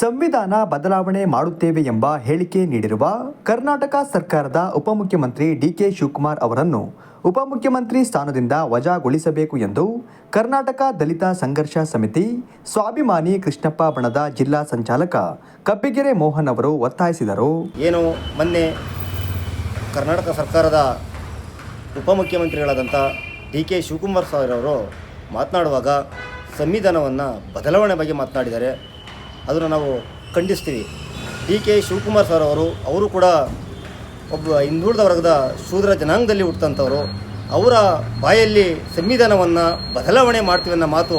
ಸಂವಿಧಾನ ಬದಲಾವಣೆ ಮಾಡುತ್ತೇವೆ ಎಂಬ ಹೇಳಿಕೆ ನೀಡಿರುವ ಕರ್ನಾಟಕ ಸರ್ಕಾರದ ಉಪಮುಖ್ಯಮಂತ್ರಿ ಡಿಕೆ ಶಿವಕುಮಾರ್ ಅವರನ್ನು ಉಪಮುಖ್ಯಮಂತ್ರಿ ಸ್ಥಾನದಿಂದ ವಜಾಗೊಳಿಸಬೇಕು ಎಂದು ಕರ್ನಾಟಕ ದಲಿತ ಸಂಘರ್ಷ ಸಮಿತಿ ಸ್ವಾಭಿಮಾನಿ ಕೃಷ್ಣಪ್ಪ ಬಣದ ಜಿಲ್ಲಾ ಸಂಚಾಲಕ ಕಬ್ಬಿಗೆರೆ ಮೋಹನ್ ಅವರು ಒತ್ತಾಯಿಸಿದರು. ಏನು ಮೊನ್ನೆ ಕರ್ನಾಟಕ ಸರ್ಕಾರದ ಉಪಮುಖ್ಯಮಂತ್ರಿಗಳಾದಂಥ ಡಿ ಕೆ ಶಿವಕುಮಾರ್ ಸರ್ ಅವರು ಮಾತನಾಡುವಾಗ ಸಂವಿಧಾನವನ್ನು ಬದಲಾವಣೆ ಬಗ್ಗೆ ಮಾತನಾಡಿದ್ದಾರೆ. ಅದನ್ನು ನಾವು ಖಂಡಿಸ್ತೀವಿ. ಡಿ ಕೆ ಶಿವಕುಮಾರ್ ಸರ್ ಅವರು ಅವರು ಕೂಡ ಒಬ್ಬ ಹಿಂದುಳಿದ ವರ್ಗದ ಶೂದ್ರ ಜನಾಂಗದಲ್ಲಿ ಹುಟ್ಟಂಥವರು. ಅವರ ಬಾಯಲ್ಲಿ ಸಂವಿಧಾನವನ್ನು ಬದಲಾವಣೆ ಮಾಡ್ತೀವಿ ಅನ್ನೋ ಮಾತು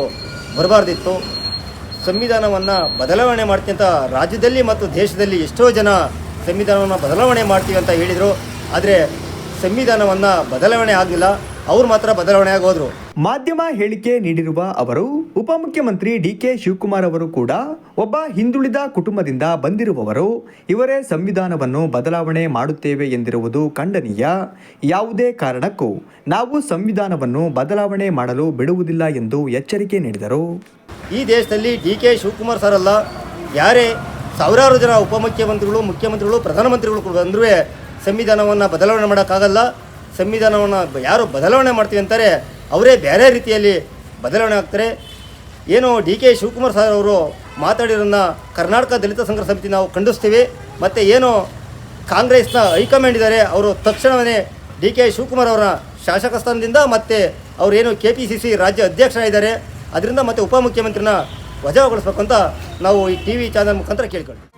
ಬರಬಾರ್ದಿತ್ತು. ಸಂವಿಧಾನವನ್ನು ಬದಲಾವಣೆ ಮಾಡ್ತೀವಿ ಅಂತ ರಾಜ್ಯದಲ್ಲಿ ಮತ್ತು ದೇಶದಲ್ಲಿ ಎಷ್ಟೋ ಜನ ಸಂವಿಧಾನವನ್ನು ಬದಲಾವಣೆ ಮಾಡ್ತೀವಿ ಅಂತ ಹೇಳಿದರು. ಆದರೆ ಸಂವಿಧಾನವನ್ನು ಬದಲಾವಣೆ ಆಗಲಿಲ್ಲ. ಅವ್ರು ಮಾತ್ರ ಬದಲಾವಣೆ ಆಗೋದ್ರು. ಮಾಧ್ಯಮ ಹೇಳಿಕೆ ನೀಡಿರುವ ಅವರು ಉಪಮುಖ್ಯಮಂತ್ರಿ ಡಿ ಕೆ ಶಿವಕುಮಾರ್ ಅವರು ಕೂಡ ಒಬ್ಬ ಹಿಂದುಳಿದ ಕುಟುಂಬದಿಂದ ಬಂದಿರುವವರು ಇವರೇ ಸಂವಿಧಾನವನ್ನು ಬದಲಾವಣೆ ಮಾಡುತ್ತೇವೆ ಎಂದಿರುವುದು ಖಂಡನೀಯ. ಯಾವುದೇ ಕಾರಣಕ್ಕೂ ನಾವು ಸಂವಿಧಾನವನ್ನು ಬದಲಾವಣೆ ಮಾಡಲು ಬಿಡುವುದಿಲ್ಲ ಎಂದು ಎಚ್ಚರಿಕೆ ನೀಡಿದರು. ಈ ದೇಶದಲ್ಲಿ ಡಿ ಕೆ ಶಿವಕುಮಾರ್ ಸರ್ ಅಲ್ಲ ಯಾರೇ ಸಾವಿರಾರು ಜನ ಉಪಮುಖ್ಯಮಂತ್ರಿಗಳು ಮುಖ್ಯಮಂತ್ರಿಗಳು ಪ್ರಧಾನಮಂತ್ರಿಗಳು ಕೂಡ ಬಂದರೂ ಸಂವಿಧಾನವನ್ನು ಬದಲಾವಣೆ ಮಾಡೋಕ್ಕಾಗಲ್ಲ. ಸಂವಿಧಾನವನ್ನು ಯಾರು ಬದಲಾವಣೆ ಮಾಡ್ತೀವಿ ಅಂತಾರೆ, ಅವರೇ ಬೇರೆ ರೀತಿಯಲ್ಲಿ ಬದಲಾವಣೆ ಆಗ್ತಾರೆ. ಏನು ಡಿ ಕೆ ಶಿವಕುಮಾರ್ ಸರ್ ಅವರು ಮಾತಾಡಿರೋದನ್ನ ಕರ್ನಾಟಕ ದಲಿತ ಸಂಘ ಸಮಿತಿ ನಾವು ಖಂಡಿಸ್ತೀವಿ, ಮತ್ತು ಏನು ಕಾಂಗ್ರೆಸ್ನ ಹೈಕಮಾಂಡ್ ಇದ್ದಾರೆ, ಅವರು ತಕ್ಷಣವೇ ಡಿ ಕೆ ಶಿವಕುಮಾರ್ ಅವರ ಶಾಸಕ ಸ್ಥಾನದಿಂದ ಮತ್ತು ಅವರೇನು ಕೆ ಪಿ ಸಿ ಸಿ ರಾಜ್ಯ ಅಧ್ಯಕ್ಷರಾಗಿದ್ದಾರೆ. ಅದರಿಂದ ಮತ್ತೆ ಉಪಮುಖ್ಯಮಂತ್ರಿನ ವಜಾಗೊಳಿಸ್ಬೇಕು ಅಂತ ನಾವು ಈ ಟಿ ವಿ ಚಾನಲ್ ಮುಖಾಂತರ ಕೇಳ್ಕೊಳ್ತೀವಿ.